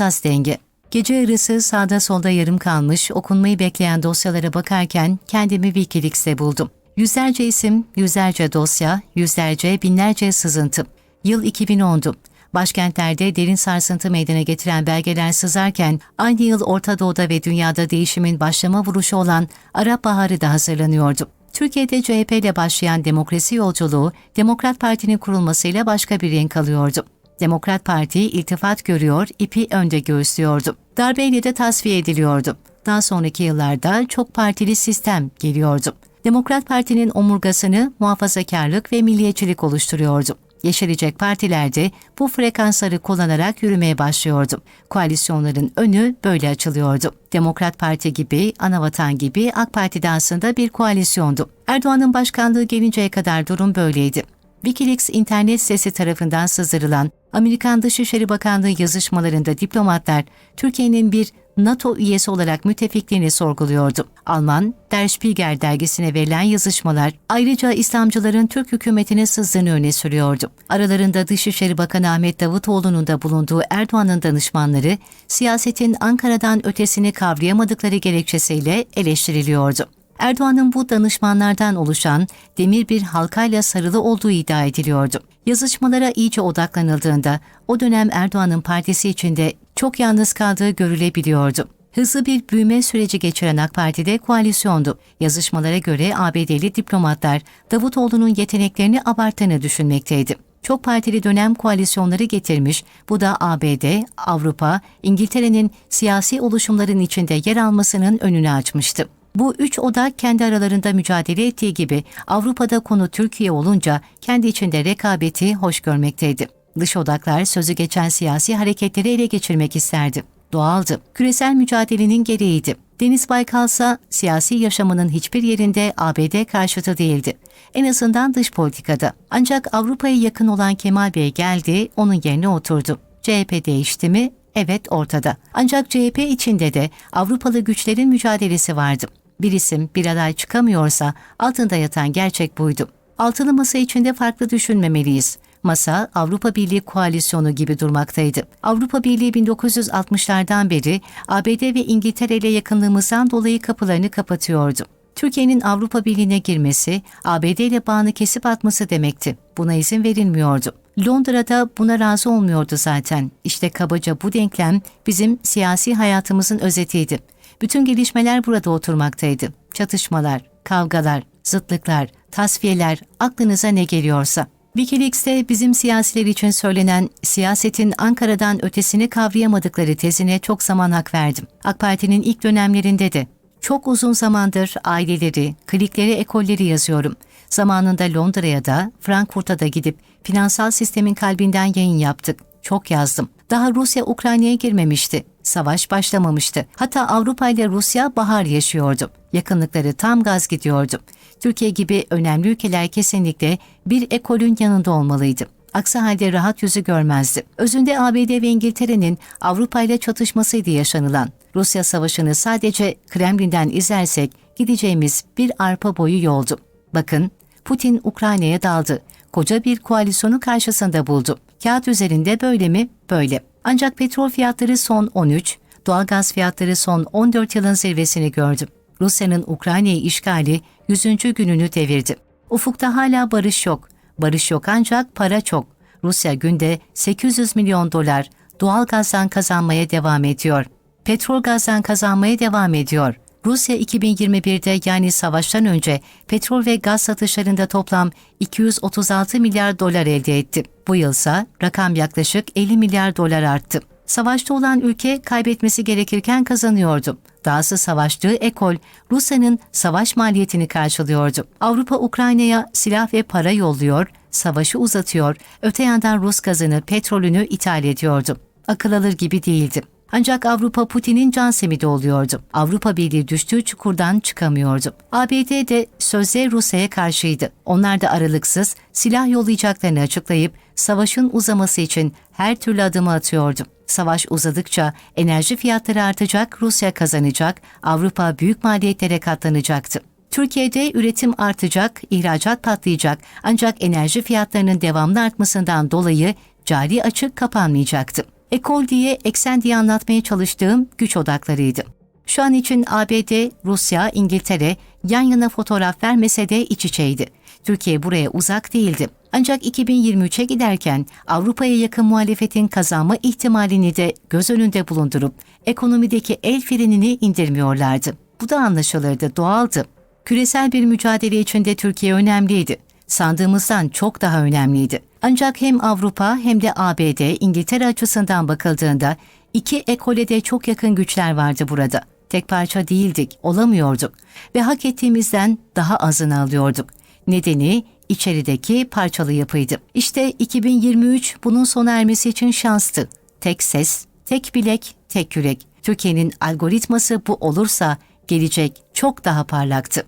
hassas denge. Gece yarısı sağda solda yarım kalmış, okunmayı bekleyen dosyalara bakarken kendimi Wikileaks'te buldum. Yüzlerce isim, yüzlerce dosya, yüzlerce, binlerce sızıntı. Yıl 2010'du. Başkentlerde derin sarsıntı meydana getiren belgeler sızarken aynı yıl Orta Doğu'da ve dünyada değişimin başlama vuruşu olan Arap Baharı da hazırlanıyordu. Türkiye'de CHP ile başlayan demokrasi yolculuğu Demokrat Parti'nin kurulmasıyla başka bir renk alıyordu. Demokrat Parti iltifat görüyor, ipi önde göğüslüyordu. Darbeyle de tasfiye ediliyordu. Daha sonraki yıllarda çok partili sistem geliyordu. Demokrat Parti'nin omurgasını muhafazakarlık ve milliyetçilik oluşturuyordu. Yeşerecek partiler de bu frekansları kullanarak yürümeye başlıyordu. Koalisyonların önü böyle açılıyordu. Demokrat Parti gibi, Anavatan gibi AK Parti de aslında bir koalisyondu. Erdoğan'ın başkanlığı gelinceye kadar durum böyleydi. Wikileaks internet sitesi tarafından sızdırılan Amerikan Dışişleri Bakanlığı yazışmalarında diplomatlar Türkiye'nin bir NATO üyesi olarak müttefikliğini sorguluyordu. Alman Der Spiegel dergisine verilen yazışmalar ayrıca İslamcıların Türk hükümetine sızdığını öne sürüyordu. Aralarında Dışişleri Bakanı Ahmet Davutoğlu'nun da bulunduğu Erdoğan'ın danışmanları siyasetin Ankara'dan ötesini kavrayamadıkları gerekçesiyle eleştiriliyordu. Erdoğan'ın bu danışmanlardan oluşan demir bir halkayla sarılı olduğu iddia ediliyordu. Yazışmalara iyice odaklanıldığında o dönem Erdoğan'ın partisi içinde çok yalnız kaldığı görülebiliyordu. Hızlı bir büyüme süreci geçiren AK Parti'de koalisyondu. Yazışmalara göre ABD'li diplomatlar Davutoğlu'nun yeteneklerini abarttığını düşünmekteydi. Çok partili dönem koalisyonları getirmiş, bu da ABD, Avrupa, İngiltere'nin siyasi oluşumların içinde yer almasının önünü açmıştı. Bu üç oda kendi aralarında mücadele ettiği gibi Avrupa'da konu Türkiye olunca kendi içinde rekabeti hoş görmekteydi. Dış odaklar sözü geçen siyasi hareketleri ele geçirmek isterdi. Doğaldı. Küresel mücadelenin gereğiydi. Deniz Baykal ise siyasi yaşamının hiçbir yerinde ABD karşıtı değildi. En azından dış politikada. Ancak Avrupa'ya yakın olan Kemal Bey geldi, onun yerine oturdu. CHP değişti mi? Evet ortada. Ancak CHP içinde de Avrupalı güçlerin mücadelesi vardı. Bir isim bir aday çıkamıyorsa altında yatan gerçek buydu. Altılı masa içinde farklı düşünmemeliyiz. Masa Avrupa Birliği koalisyonu gibi durmaktaydı. Avrupa Birliği 1960'lardan beri ABD ve İngiltere ile yakınlığımızdan dolayı kapılarını kapatıyordu. Türkiye'nin Avrupa Birliği'ne girmesi, ABD ile bağını kesip atması demekti. Buna izin verilmiyordu. Londra'da buna razı olmuyordu zaten. İşte kabaca bu denklem bizim siyasi hayatımızın özetiydi. Bütün gelişmeler burada oturmaktaydı. Çatışmalar, kavgalar, zıtlıklar, tasfiyeler, aklınıza ne geliyorsa. Wikileaks'te bizim siyasiler için söylenen siyasetin Ankara'dan ötesini kavrayamadıkları tezine çok zaman hak verdim. AK Parti'nin ilk dönemlerinde de çok uzun zamandır aileleri, klikleri, ekolleri yazıyorum. Zamanında Londra'ya da, Frankfurt'a da gidip finansal sistemin kalbinden yayın yaptık. Çok yazdım. Daha Rusya Ukrayna'ya girmemişti. Savaş başlamamıştı. Hatta Avrupa ile Rusya bahar yaşıyordu. Yakınlıkları tam gaz gidiyordu. Türkiye gibi önemli ülkeler kesinlikle bir ekolün yanında olmalıydı. Aksi halde rahat yüzü görmezdi. Özünde ABD ve İngiltere'nin Avrupa ile çatışmasıydı yaşanılan. Rusya savaşını sadece Kremlin'den izlersek gideceğimiz bir arpa boyu yoldu. Bakın, Putin Ukrayna'ya daldı. Koca bir koalisyonu karşısında buldu. Kağıt üzerinde böyle mi? Böyle. Ancak petrol fiyatları son 13, doğalgaz fiyatları son 14 yılın zirvesini gördü. Rusya'nın Ukrayna'yı işgali 100. gününü devirdi. Ufukta hala barış yok. Barış yok ancak para çok. Rusya günde 800 milyon dolar doğal gazdan kazanmaya devam ediyor. Petrol gazdan kazanmaya devam ediyor. Rusya 2021'de yani savaştan önce petrol ve gaz satışlarında toplam 236 milyar dolar elde etti. Bu yılsa rakam yaklaşık 50 milyar dolar arttı. Savaşta olan ülke kaybetmesi gerekirken kazanıyordu. Dahası savaştığı ekol Rusya'nın savaş maliyetini karşılıyordu. Avrupa Ukrayna'ya silah ve para yolluyor, savaşı uzatıyor, öte yandan Rus gazını, petrolünü ithal ediyordu. Akıl alır gibi değildi. Ancak Avrupa Putin'in can simidi oluyordu. Avrupa Birliği düştüğü çukurdan çıkamıyordu. ABD de sözde Rusya'ya karşıydı. Onlar da aralıksız silah yollayacaklarını açıklayıp savaşın uzaması için her türlü adımı atıyordu. Savaş uzadıkça enerji fiyatları artacak, Rusya kazanacak, Avrupa büyük maliyetlere katlanacaktı. Türkiye'de üretim artacak, ihracat patlayacak ancak enerji fiyatlarının devamlı artmasından dolayı cari açık kapanmayacaktı. Ekol diye, eksen diye anlatmaya çalıştığım güç odaklarıydı. Şu an için ABD, Rusya, İngiltere yan yana fotoğraf vermese de iç içeydi. Türkiye buraya uzak değildi. Ancak 2023'e giderken Avrupa'ya yakın muhalefetin kazanma ihtimalini de göz önünde bulundurup ekonomideki el frenini indirmiyorlardı. Bu da anlaşılırdı, doğaldı. Küresel bir mücadele içinde Türkiye önemliydi. Sandığımızdan çok daha önemliydi. Ancak hem Avrupa hem de ABD, İngiltere açısından bakıldığında iki ekole çok yakın güçler vardı burada. Tek parça değildik, olamıyorduk ve hak ettiğimizden daha azını alıyorduk. Nedeni içerideki parçalı yapıydı. İşte 2023 bunun sona ermesi için şanstı. Tek ses, tek bilek, tek yürek. Türkiye'nin algoritması bu olursa gelecek çok daha parlaktı.